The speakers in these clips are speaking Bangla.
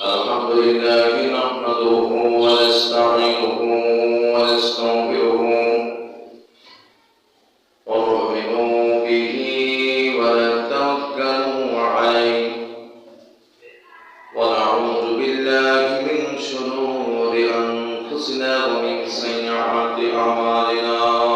الحمد لله نحمده ونستعينه ونؤمن به عليه. ونعوذ بالله من شرور أنفسنا ومن سيئات أعمالنا.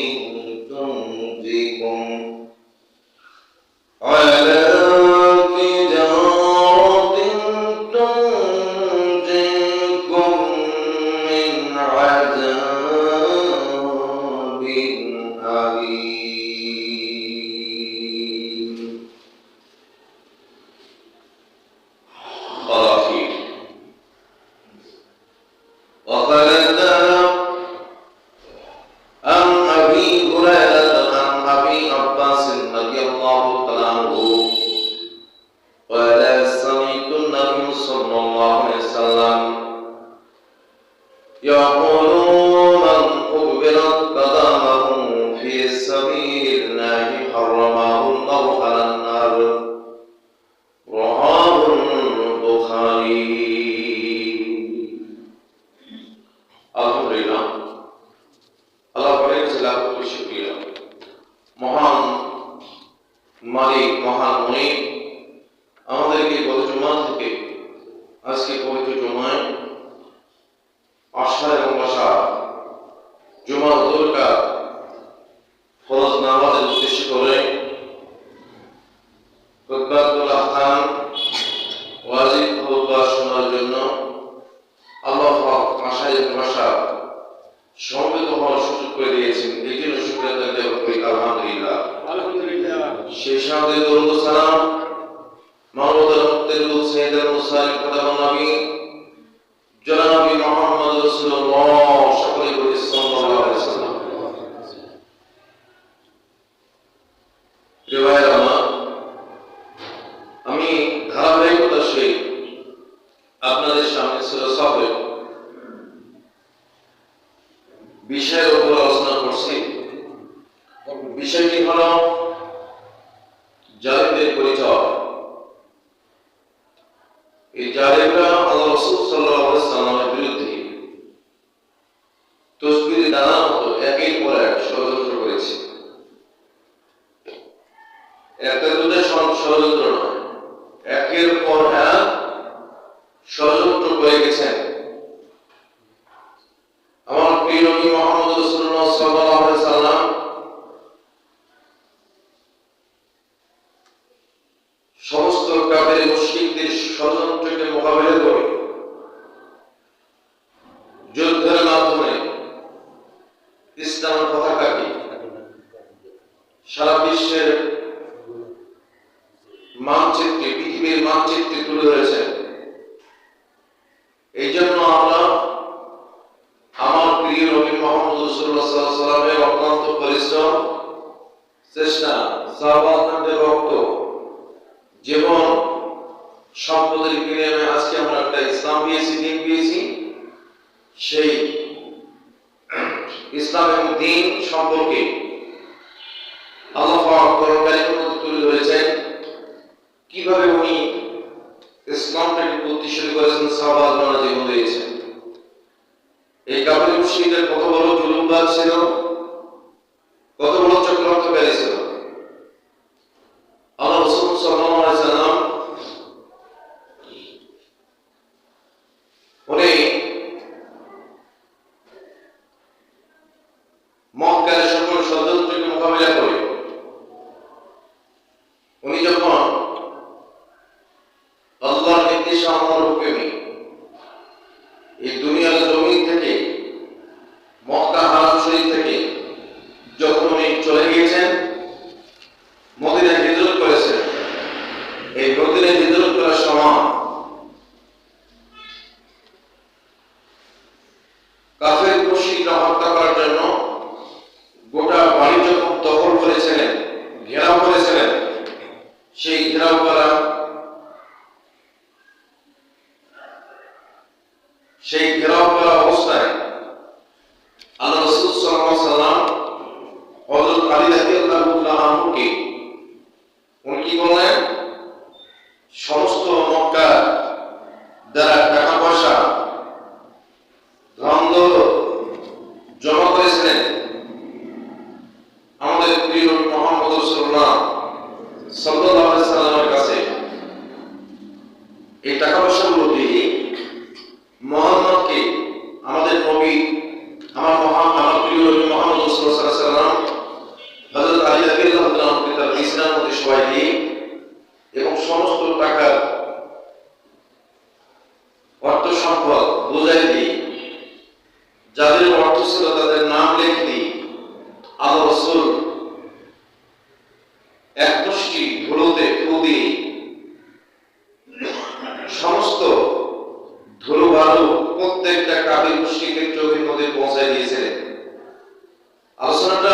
being وسلم يقول من قبلت قدمه في سبيل الله حرمه الله على النار رواه البخاري আলহামদুলিল্লাহ আল্লাহ পাকের কাছে লাখ কোটি শুকরিয়া মহান মালিক মহান মনিব আমাদেরকে গত জুমা থেকে আজকে পবিত্র জমায় আশা এবং আশা জমা দৌড়কা ফরজ নামাজের উদ্দেশ্য করে। খুতবাতুল আহকাম ওয়াজিব খুতবা শোনার জন্য আল্লাহ পাক আশা এবং আশা সমবেত হওয়ার সুযোগ করে দিয়েছেন এই জন্য শুক্রিয়া আদায় করি আলহামদুলিল্লাহ আলহামদুলিল্লাহ সেই সাথে দরুদ ও সালাম মানবতার মুক্তির দূত সৈয়দুল মুরসালিন খোদাবুল নবী জনাবি আমি ধারাবাহিকতার সহিত আপনাদের সামনে সাফের বিষয়ের উপর আলোচনা করছি। বিষয়টি হলো জালিমদের পরিচয়। Uh, yeah. উপদেষ্টা সাহবাদের রক্ত, জীবন, সম্পদের বিনিময়ে আজকে আমরা একটা ইসলাম পেয়েছি দিন পেয়েছি সেই ইসলাম এবং দিন সম্পর্কে কীভাবে উনি ইসলামটাকে প্রতিষ্ঠিত করেছেন সাহবাদ জীবন দিয়েছেন। এই কাপড় মুসলিমদের কত বড় জুলুমবাদ ছিল de. সেই ঘেরাও করা অবস্থায় আল্লাহ রসুল সাল্লাল্লাহু আলাইহি সাল্লাম হযরত আলী রাদিয়াল্লাহু আনহুকে উনি কি বললেন সমস্ত মক্কা যারা টাকা পয়সা ধন দৌলত জমা করেছিলেন আমাদের প্রিয় নবী মুহাম্মদ রাসূলুল্লাহ সাল্লাল্লাহু আলাইহি সাল্লামের কাছে এই টাকা পয়সাগুলো দিয়ে মোহাম্মদকে আমাদের নবী আমার মহান আমার প্রিয় নবী মোহাম্মদ রাসূলুল্লাহ সাল্লাল্লাহু আলাইহি সাল্লাম হযরত আলী রাদিয়াল্লাহু তাআলাকে তার ইসলাম মধ্যে সবাই দিয়ে এবং সমস্ত টাকা অর্থ সম্পদ বুঝাই দিয়ে যাদের অর্থ ছিল তাদের নাম লিখে দিই আল্লাহ রসুল এক মুষ্টি ধুলোতে ফু দিয়ে সমস্ত ধুলো বালু প্রত্যেকটা মুশরিকদের চোখের মধ্যে পৌঁছে দিয়েছিলেন। আলোচনাটা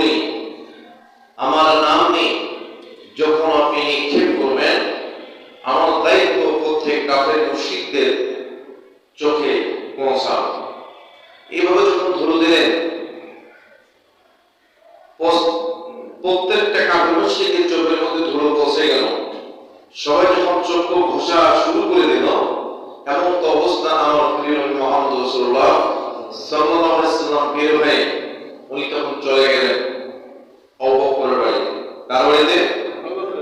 নেই আমার নাম যখন আপনি নিক্ষেপ করবেন, আমার দায়িত্ব প্রত্যেক কাফের মুশরিকদের চোখে পৌঁছানো। এইভাবে যখন ধুলো দিলেন প্রত্যেকটা কাপড় মুশরিকের চোখের মধ্যে ধুলো পৌঁছে গেল। সবাই যখন চক্ষু ঘষা শুরু করে দিল, এমন তো অবস্থা আমার প্রিয় মুহাম্মদ রাসূলুল্লাহ সাল্লাল্লাহু বের হয়ে উনি তখন চলে গেলেন আবু বকরের বাড়িতে। কার বাড়িতে?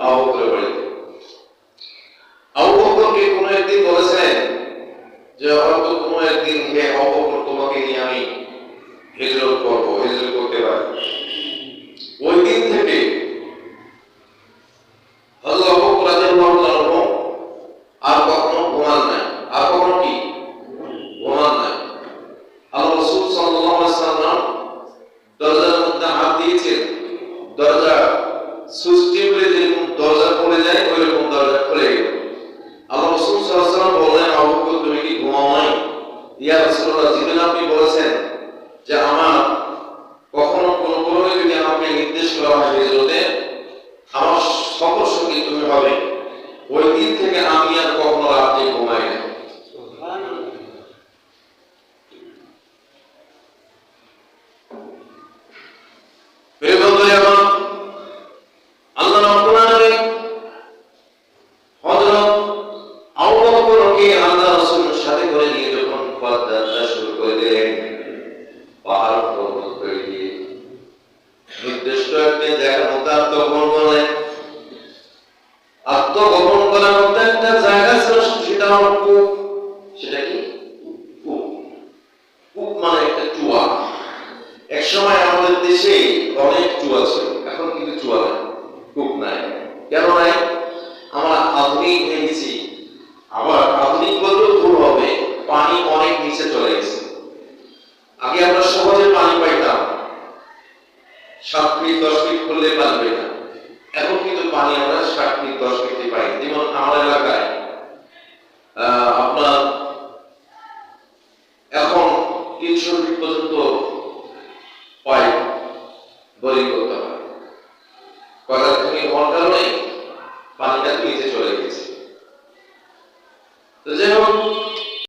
আবু বকরের বাড়িতে। আবু বকরকে কোনো একদিন বলেছেন যে, হয়তো কোনো একদিন হে আবু বকর তোমাকে নিয়ে আমি হিজরত করব, হিজরত করতে পারি। ওই দিন থেকে আর কখনো নাই। আর কখনো কি? ঘুমান নাই। আল্লাহ রাসূল সাল্লাম дорога করলেন মানে একটা চুয়া এক সময় আমাদের দেশে অনেক চুয়া ছিল, এখন কিন্তু চুয়া নাই, কূপ নাই। কেন আমরা আধুনিক আমরা সহজে